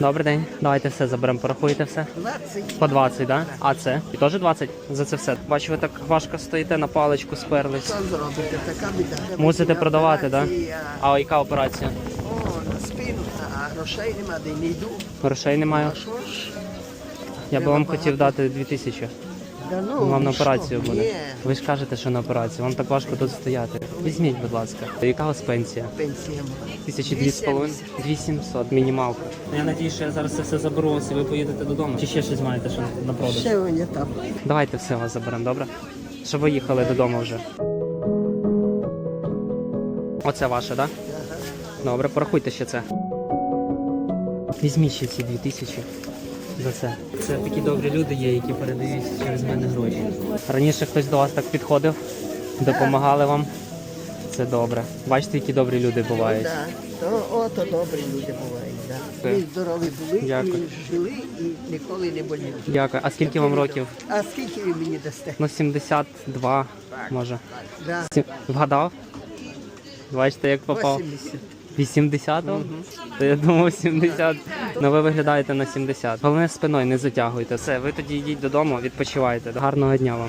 Добрий день. Давайте все заберемо, порахуйте все. 20. По 20, да? А це? І теж 20? За це все. Бачу, ви так важко стоїте на паличку сперлись. Що зробити? Така біда. Мусите продавати, так? Да? А яка операція? О, на спину, а грошей нема, де не йду. Грошей немає. А що ж? Я би вам хотів дати 2000. Да ну, Вам на операцію що? буде. Ні, Ви ж кажете, що на операцію. Вам так важко тут стояти. Візьміть, будь ласка. Яка у вас пенсія? пенсія мала. Тисячі дві з половиною? Дві сімсот, мінімалка. Я надію, що я зараз це все заберу ось і ви поїдете додому. Чи ще щось маєте що на продаж? Ще вони там. Давайте все вас заберемо, добре? Щоб ви їхали додому вже. Оце ваше, так? Да? Добре, порахуйте ще це. Візьміть ще ці дві тисячі за це. Це такі добрі люди є, які передають через мене гроші. Раніше хтось до вас так підходив, допомагали вам. Це добре. Бачите, які добрі люди бувають. То, ото добрі люди бувають. Да. Так. Ми здорові були, Дякую. і жили, і ніколи не боліли. Дякую. А скільки вам років? А скільки ви мені дасте? Ну, 72, може. Да. Сім- Вгадав? Бачите, як попав? 80. 80-го? То я думав 70. Ну ви виглядаєте на 70. Головне спиною не затягуйте. Все, ви тоді йдіть додому, відпочивайте. Гарного дня вам.